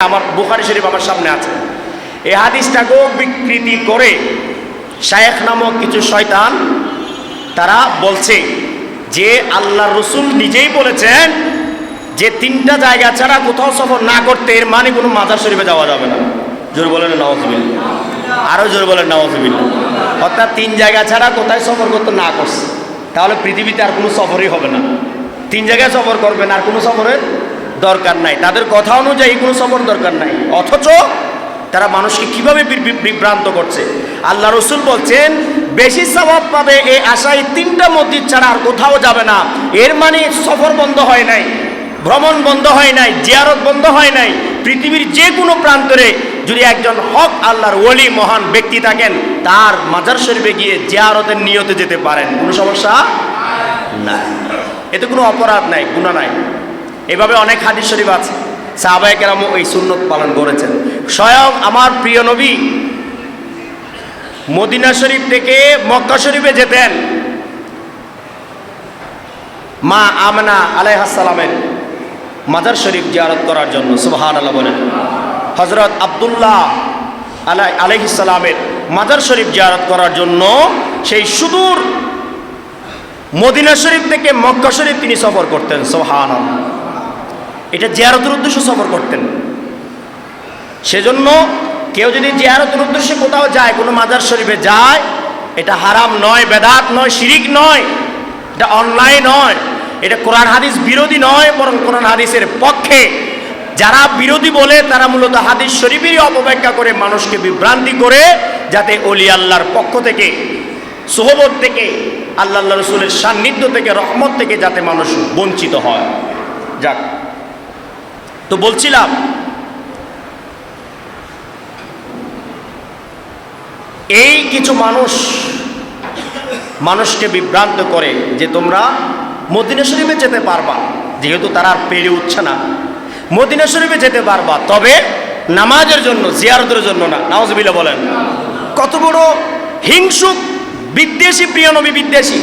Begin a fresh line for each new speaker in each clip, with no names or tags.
আমার বুখারি শরীফ আমার সামনে আছে। এই হাদিসটাকেও বিকৃতি করে শায়েখ নামক কিছু শয়তান তারা বলছে যে আল্লাহ রসুল নিজেই বলেছেন যে তিনটা জায়গা ছাড়া কোথাও সফর না করতে এর মানে কোনো মাজার শরীফে যাওয়া যাবে না। জোর বলেন নওয়াজবিল আরও জোর বলেন নওয়াজবিল অর্থাৎ তিন জায়গা ছাড়া কোথায় সফর করতে না করছে। তাহলে পৃথিবীতে আর কোনো সফরই হবে না। তিন জায়গায় সফর করবেন আর কোনো সফরের দরকার নাই। তাদের কথা অনুযায়ী কোনো সফর দরকার নাই। অথচ তারা মানুষকে কীভাবে বিভ্রান্ত করছে? আল্লাহ রসুল বলছেন, বেশি স্বভাব পাবে এই আশায় তিনটা মসজিদ ছাড়া আর কোথাও যাবে না। এর মানে সফর বন্ধ হয় নাই, ভ্রমণ বন্ধ হয় নাই, জিয়ারত বন্ধ হয় নাই। পৃথিবীর যে কোনো প্রান্তরে যদি একজন হক আল্লাহর ওলি মহান ব্যক্তি থাকেন, তার মাজার শরীফে গিয়ে জিয়ারতের নিয়তে যেতে পারেন। কোনো সমস্যা নাই। এতে কোনো অপরাধ নাই গুণা নাই। এভাবে অনেক হাদিস শরীফ আছে। সাহাবায়ে কেরামও এই সুন্নত পালন করেছেন। স্বয়ং আমার প্রিয় নবী মদিনা শরীফ থেকে মক্কা শরীফে যেতেন। মা আমনা আলাইহাসালামের মাজার শরীফ জিয়ারত করার জন্য সুবাহান আল্লাহ বলেন। হজরত আবদুল্লাহ আলাই আলাইহিসালামের মাজার শরীফ জিয়ারত করার জন্য সেই সুদূর মদিনা শরীফ থেকে মক্কা শরীফ তিনি সফর করতেন সোহান এটা জিয়ারতের উদ্দেশ্যে সফর করতেন। সেজন্য কেউ যদি জিয়ারতের উদ্দেশ্যে কোথাও যায়, কোনো মাজার শরীফে যায়, এটা হারাম নয়, বেদাত নয়, শিরিক নয়, এটা অন্যায় নয়, এটা কোরআন হাদিস বিরোধী নয়, বরং কোরআন হাদিসের পক্ষে। যারা বিরোধী বলে, তারা মূলত হাদিস শরীফেরই অপব্যাখ্যা করে, মানুষকে বিভ্রান্তি করে, যাতে অলি আল্লাহর পক্ষ থেকে, সোহবত থেকে, আল্লাহ রসুলের সান্নিধ্য থেকে, রহমত থেকে যাতে মানুষ বঞ্চিত হয়। যাক। তো বলছিলাম, এই কিছু মানুষ মানুষকে বিভ্রান্ত করে যে তোমরা মদিনা শরীফে যেতে পারবা, যেহেতু তারা আর পেরে উঠছে না। মদিনা শরীফে যেতে পারবা, তবে নামাজের জন্য, জিয়ারতের জন্য না। নাওজবিল্লা বলেন। কত বড় হিংসুক, বিদ্বেষী, প্রিয় নবী বিদ্বেষী।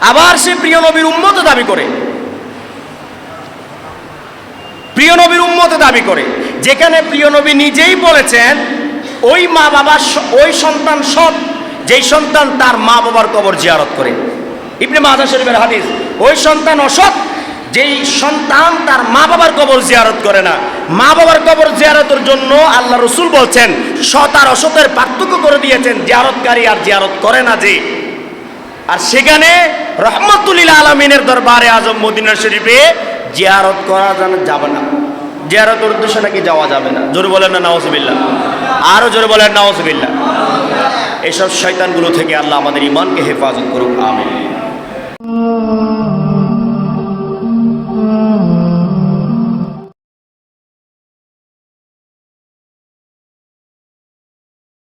আবার সে প্রিয় নবীর উন্মত দাবি করে। প্রিয় নবীর উম্মত দাবি করে। যেখানে প্রিয় নবী নিজেই বলেছেন, ওই মা বাবার ওই সন্তান সৎ, যেই সন্তান তার মা বাবার কবর জিয়ারত করে। ইবনে মাহাজা শরীফের হাদিস, ওই সন্তান অসৎ, যেই সন্তান তার মা বাবার কবর জিয়ারত করে না। মা বাবার কবর জিয়ারতের জন্য আল্লাহ রসুল বলছেন, সৎ আর অসতের পার্থক্য করে দিয়েছেন, জিয়ারতকারী আর জিয়ারত করে না যে। আর সেখানে রহমতুল্লিল আলমিনের দরবারে আজম মদিনা শরীফে জিয়ারত করা যাবে না। জিয়ারত উদ্দেশ্যে নাকি যাওয়া যাবে না। জোর বলেন না নওয়াজবিল্লা আরও জোর বলেন নওয়াজবিল্লা এসব শয়তানগুলো থেকে আল্লাহ আমাদের ইমানকে হেফাজত করুক আমি